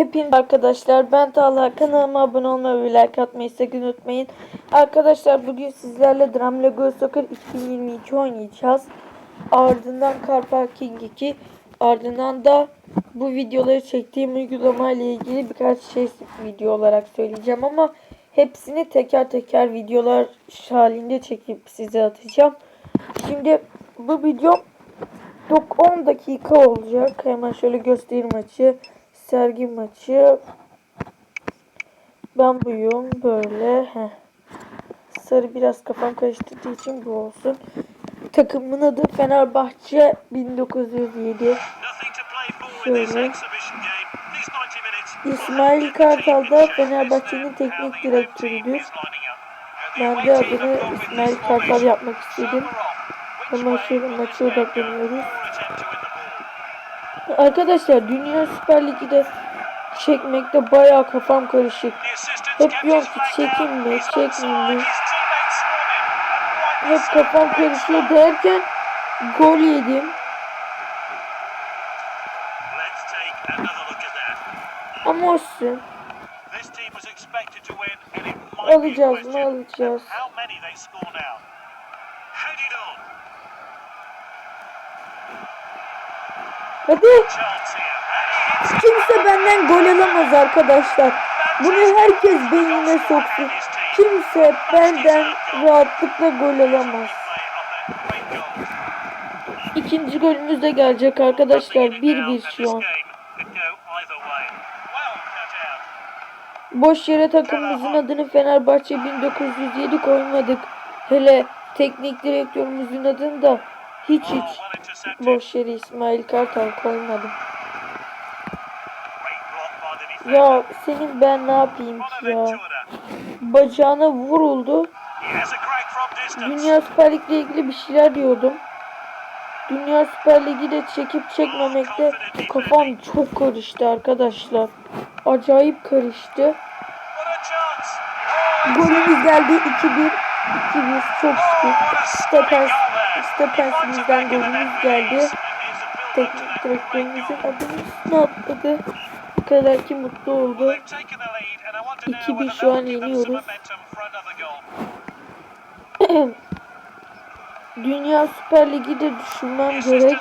Hepiniz arkadaşlar ben Talha kanalıma abone olmayı ve like atmayı sakın unutmayın. Arkadaşlar bugün sizlerle Drum Lego Soccer 2022 oynayacağız. Ardından Car Parking 2 ardından da bu videoları çektiğim uygulama ile ilgili birkaç şey video olarak söyleyeceğim ama hepsini teker teker videolar halinde çekip size atacağım. Şimdi bu video Yok 10 dakika olacak. Hemen şöyle göstereyim maçı. Sergi maçı. Ben buyum böyle. Heh. Sarı biraz kafam karıştırdığı için bu olsun. Takımın adı Fenerbahçe 1907. Şöyle. İsmail Kartal da Fenerbahçe'nin teknik direktörüdür. Ben de adını İsmail Kartal yapmak istedim. Ama şöyle maça odaklanıyoruz. Arkadaşlar Dünya Süper Ligi'de çekmekte bayağı kafam karışık. Hep diyorum ki çekeyim mi, çekmeyeyim mi? Hep kafam karışıyor derken gol yedim. Ama olsun. Alacağız mı alacağız. Hadi. Kimse benden gol alamaz arkadaşlar. Bunu herkes beynine soksun. Kimse benden rahatlıkla gol alamaz. İkinci golümüz de gelecek arkadaşlar. 1-1 şu an. Boş yere takımımızın adını Fenerbahçe 1907 koymadık. Hele teknik direktörümüzün adını da hiç hiç boş yere İsmail Kartal koymadım. Ya senin ben ne yapayım ki ya? Bacağına vuruldu. Dünya Süper Lig'le ilgili bir şeyler diyordum. Dünya Süper Ligi de çekip çekmemekte kafam çok karıştı arkadaşlar. Acayip karıştı. Golümüz geldi 2-1. 2-1 çok şükür. Stepens, Stepens'imizden golümüz geldi. Teknik direktörümüzün adını üstüne atladı. Bu kadar ki mutlu oldu. 2-1 şu an yeniyoruz. Dünya Süper Ligi de düşünmem gerek.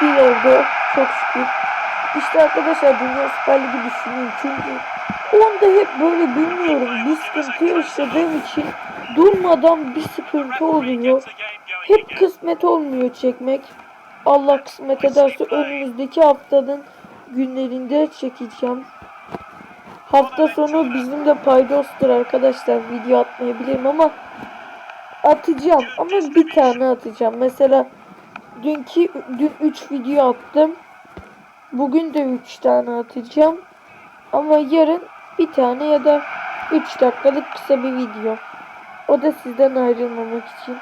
3-1 oldu. Çok şükür. İşte arkadaşlar Dünya Süper Ligi düşünüyorum. Çünkü onda hep böyle bilmiyorum. Bir sıkıntı yaşadığım için durmadan bir sıkıntı oluyor. Hep kısmet olmuyor çekmek. Allah kısmet ederse önümüzdeki haftanın günlerinde çekeceğim. Hafta sonu bizim de paydostur arkadaşlar. Video atmayabilirim ama atacağım. Ama bir tane atacağım. Mesela dünkü dün 3 video attım. Bugün de 3 tane atacağım. Ama yarın bir tane ya da 3 dakikalık kısa bir video. O da sizden ayrılmamak için.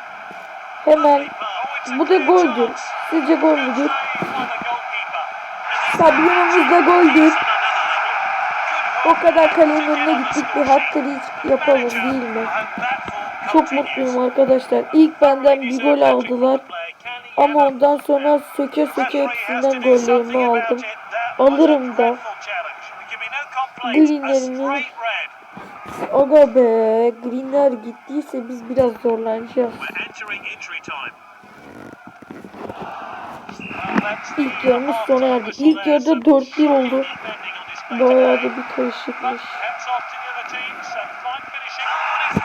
Hemen bu da goldür. Sizce gol müdür? Sabyonumuz da goldür. O kadar kalenin önüne gittik bir hiç yapalım değil mi? Çok mutluyum arkadaşlar. İlk benden bir gol aldılar. Ama ondan sonra söke söke hepsinden gollerimi aldım. Alırım da. Greenlerimi Aga be Greenler gittiyse biz biraz zorlanacağız. İlk yarımız sona erdi. İlk yarıda 4-1 oldu. Bayağı da bir karışıkmış.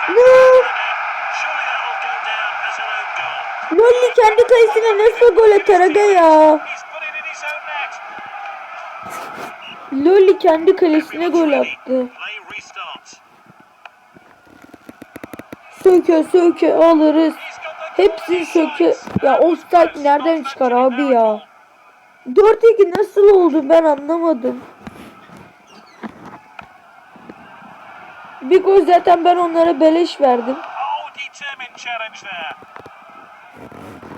Ne? Lolli kendi kalesine nasıl gol atar aga ya? Lolli kendi kalesine gol attı. Söke söke alırız. Hepsini söke. Ya offside nereden çıkar abi ya? 4-2 nasıl oldu ben anlamadım. Bir gol zaten ben onlara beleş verdim.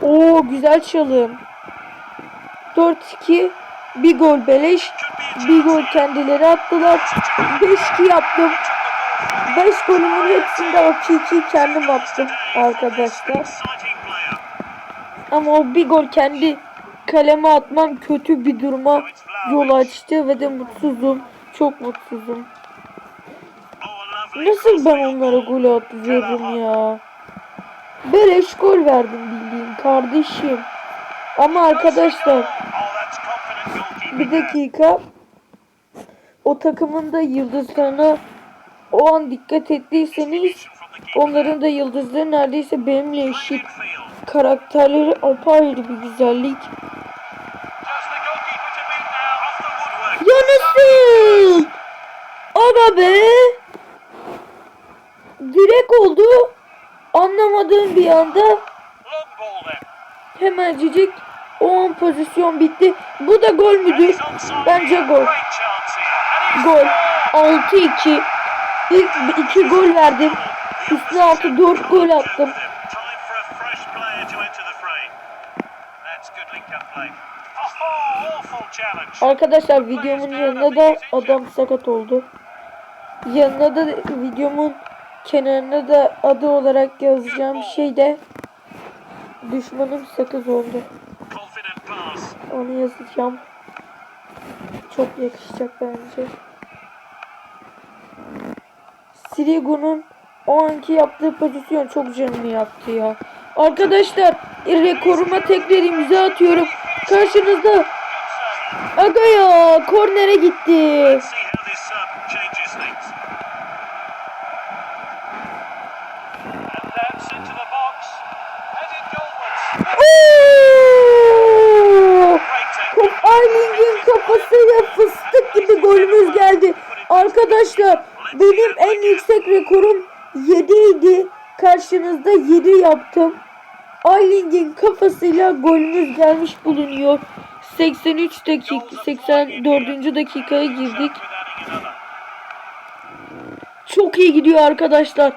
Oo güzel çalım. 4-2 bir gol beleş. Bir gol kendileri attılar. 5-2 yaptım. 5 golümün hepsinde 2-2 kendim attım arkadaşlar. Ama o bir gol kendi kaleme atmam kötü bir duruma yol açtı ve de mutsuzum. Çok mutsuzum. Nasıl ben onlara gol atıyorum ya? Beleş gol verdim bildiğin kardeşim. Ama arkadaşlar bir dakika o takımın da yıldızlarına o an dikkat ettiyseniz onların da yıldızları neredeyse benimle eşit karakterleri apayrı bir güzellik. Yanısın! Ama be! Direk oldu. Anlamadığım bir anda hemen hemencecik 10 pozisyon bitti. Bu da gol müdür? Bence gol. Gol. 6-2. İlk 2 gol verdim. Üstüne altı 4 gol attım. Arkadaşlar videomun yanına da adam sakat oldu. Yanına da videomun kenarına da adı olarak yazacağım şey de düşmanım sakız oldu. Onu yazacağım. Çok yakışacak bence. Sirigu'nun o anki yaptığı pozisyon çok canımı yaktı ya. Arkadaşlar rekoruma tekrar imza atıyorum. Karşınızda Aga ya kornere gitti. Top Ayling'in kafasıyla fıstık gibi golümüz geldi. Arkadaşlar benim en yüksek rekorum 7 idi. Karşınızda 7 yaptım. Ayling'in kafasıyla golümüz gelmiş bulunuyor. 83 dakika 84. dakikaya girdik. Çok iyi gidiyor arkadaşlar.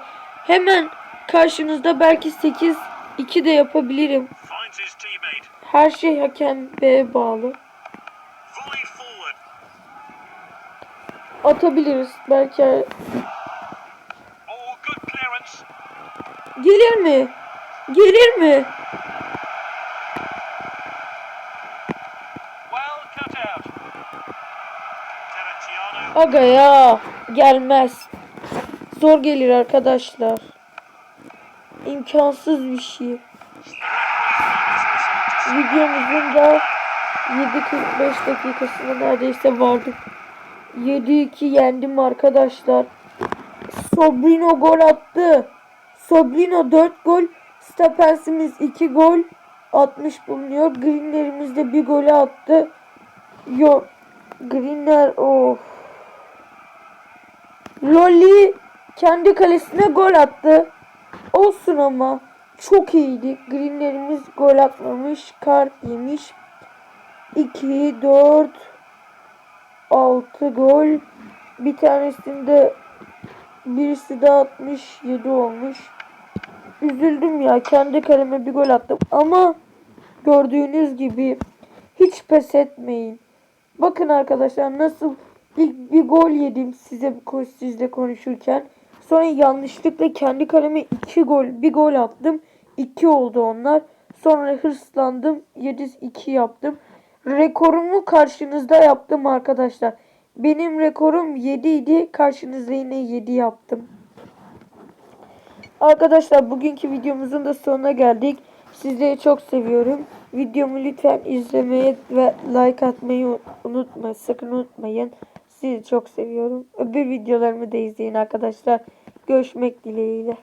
Hemen karşınızda belki 8 2 de yapabilirim. Her şey hakem B'ye bağlı. Atabiliriz. Belki gelir mi? Gelir mi? Aga ya gelmez. Zor gelir arkadaşlar. İmkansız bir şey. Videomuzun da 7.45 dakikasına neredeyse vardık. 7-2 yendim arkadaşlar. Sobrino gol attı. Sobrino 4 gol. Stapensimiz 2 gol atmış bulunuyor. Greenlerimiz de bir golü attı. Yok. Greenler of. Loli kendi kalesine gol attı. Olsun ama çok iyiydi. Greenlerimiz gol atmamış. Kart yemiş. 2, 4, 6 gol. Bir tanesinde birisi de 67 olmuş. Üzüldüm ya. Kendi kaleme bir gol attım. Ama gördüğünüz gibi hiç pes etmeyin. Bakın arkadaşlar nasıl ilk bir gol yedim size sizle konuşurken. Sonra yanlışlıkla kendi kaleme iki gol bir gol attım. 2 oldu onlar. Sonra hırslandım. 7-2 yaptım. Rekorumu karşınızda yaptım arkadaşlar. Benim rekorum 7 idi. Karşınızda yine 7 yaptım. Arkadaşlar bugünkü videomuzun da sonuna geldik. Sizleri çok seviyorum. Videomu lütfen izlemeyi ve like atmayı unutmayın. Sakın unutmayın. Sizi çok seviyorum. Öbür videolarımı da izleyin arkadaşlar. Görüşmek dileğiyle.